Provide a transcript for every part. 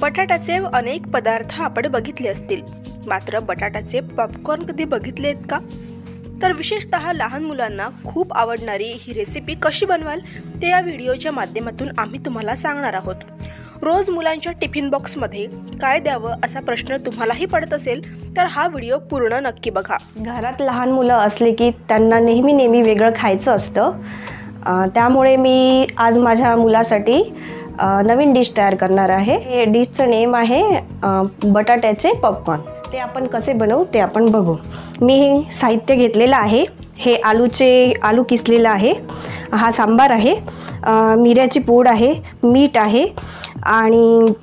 बटाट्याचे अनेक पदार्थ आपण बघितले असतील. मात्र बटाट्याचे पॉपकॉर्न कधी बघितले आहेत का? तर विशेषतः लहान मुलांना खूप आवडणारी ही रेसिपी कशी बनवाल? ते या व्हिडिओच्या माध्यमातून आम्ही तुम्हाला सांगणार आहोत. रोज मुलांच्या टिफिन बॉक्समध्ये काय द्यावं असा प्रश्न तुम्हालाही पडत असेल तर हा व्हिडिओ पूर्ण नक्की बघा. घरात लहान मुलं असले की त्यांना नेहमी नेहमी वेगळं खायचं असतं. त्यामुळे मी आज माझ्या मुलासाठी नवीन डिश तयार करणार आहे. हे डिशचं नेम आहे बटाट्याचे पॉपकॉर्न ते आपण कसे बनवू ते आपण बघू. मी हे साहित्य घेतलेलं आहे. हे आलूचे आलू किसलेलं आहे. हा सांबार आहे. मिऱ्याची पूड आहे मीठ आहे आणि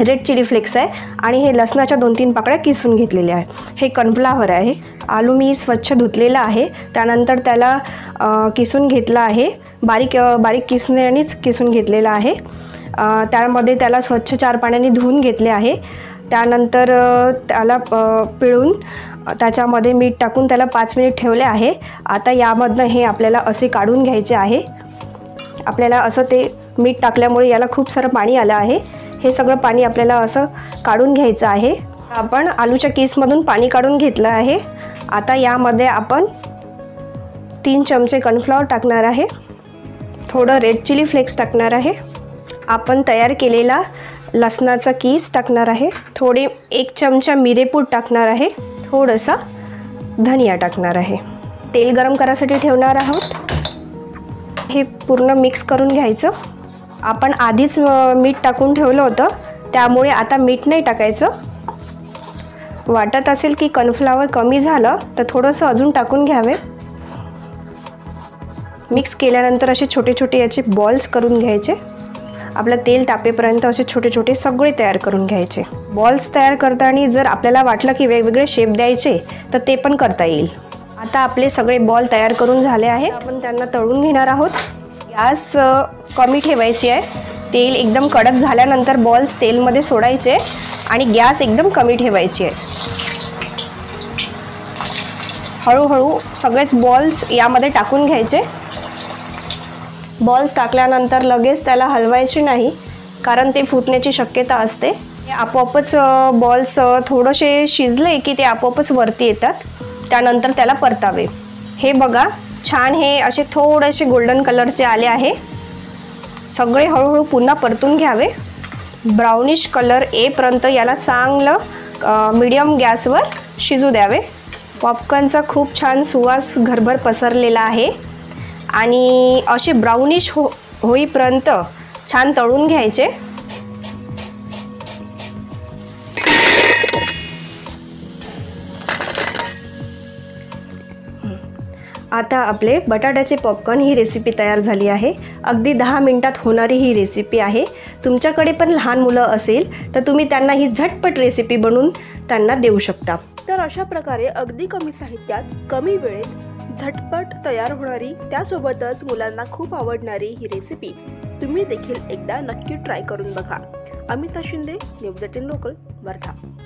रेड चिली फ्लेक्स आहे आणि हे लसणाच्या दोन तीन पाकळ्या किसून घेतलेल्या आहे हे कनफ्लावर आहे. आलू मी स्वच्छ धुतलेला आहे. त्यानंतर त्याला किसून घेतला आहे. बारीक बारीक किसण्यानेच किसून घेतलेला आहे. त्यामध्ये त्याला स्वच्छ चार पाण्याने धुवून घेतले आहे. त्यानंतर त्याला पिळून त्याच्यामध्ये मीठ टाकून त्याला पाच मिनिट ठेवले आहे. आता यामधनं हे आपल्याला असे काढून घ्यायचे आहे. आपल्याला असं ते मीठ टाकल्यामुळे याला खूप सारं पाणी आलं आहे. हे सगळं पाणी आपल्याला असं काढून घ्यायचं आहे. आपण आलूच्या केसमधून पाणी काढून घेतलं आहे. आता यामध्ये आपण तीन चमचे कॉर्नफ्लॉवर टाकणार आहे. थोडं रेड चिली फ्लेक्स टाकणार आहे. आपण तयार केलेला लसणाचा कीस टाकणार आहे. थोडे एक चमचा मिरेपूड टाकणार आहे. थोडंसं धनिया टाकणार आहे. तेल गरम करायसाठी ठेवणार आहोत. हे पूर्ण मिक्स करून घ्यायचं. आपण आधीच मीठ टाकून ठेवलं होतं. त्यामुळे आता मीठ नाही टाकायचं. वाटत असेल की कॉर्नफ्लावर कमी झालं तर थोडंसं अजून टाकून घ्यावे. मिक्स केल्यानंतर असे छोटे छोटे याचे बॉल्स करून घ्यायचे. आपलं तेल तापेपर्यंत असे छोटे छोटे सगळे तयार करून घ्यायचे. बॉल्स तयार करताना जर आपल्याला वाटलं की वेगवेगळे शेप द्यायचे तर ते पण करता येईल. आता आपले सगळे बॉल तयार करून झाले आहेत. आपण त्यांना तळून घेणार आहोत. गॅस कमी ठेवायची आहे. तेल एकदम कडक झाल्यानंतर बॉल्स तेलमध्ये सोडायचे आणि गॅस एकदम कमी ठेवायची आहे. हळूहळू सगळेच बॉल्स यामध्ये टाकून घ्यायचे. बॉल्स टाकल्यानंतर लगेच त्याला हलवायचे नाही कारण ते फुटण्याची शक्यता असते. आपोआपच बॉल्स थोडेसे शिजले की ते आपोआपच वरती येतात. त्यानंतर त्याला परतावे. हे बघा छान हे असे थोडेसे गोल्डन कलरचे आले आहे. सगळे हळूहळू पुन्हा परतून घ्यावे. ब्राउनिश कलर येपर्यंत याला चांगलं मीडियम गॅसवर शिजू द्यावे. पॉपकॉर्नचा खूप छान सुवास घरभर पसरलेला आहे. आणि असे ब्राउनिश हो होईपर्यंत छान तळून घ्यायचे. आता आपले बटाट्याचे पॉपकॉर्न ही रेसिपी तयार झाली आहे. अगदी दहा मिनटात होणारी ही रेसिपी आहे. तुमच्याकडे पण लहान मुलं असेल तर तुम्ही त्यांना ही झटपट रेसिपी बनवून त्यांना देऊ शकता. तर अशा प्रकारे अगदी कमी साहित्यात कमी वेळेत झटपट तयार होणारी त्यासोबतच मुलांना खूप आवडणारी ही रेसिपी तुम्ही देखील एकदा नक्की ट्राय करून बघा. Amita Shinde news eighteen local Wardha.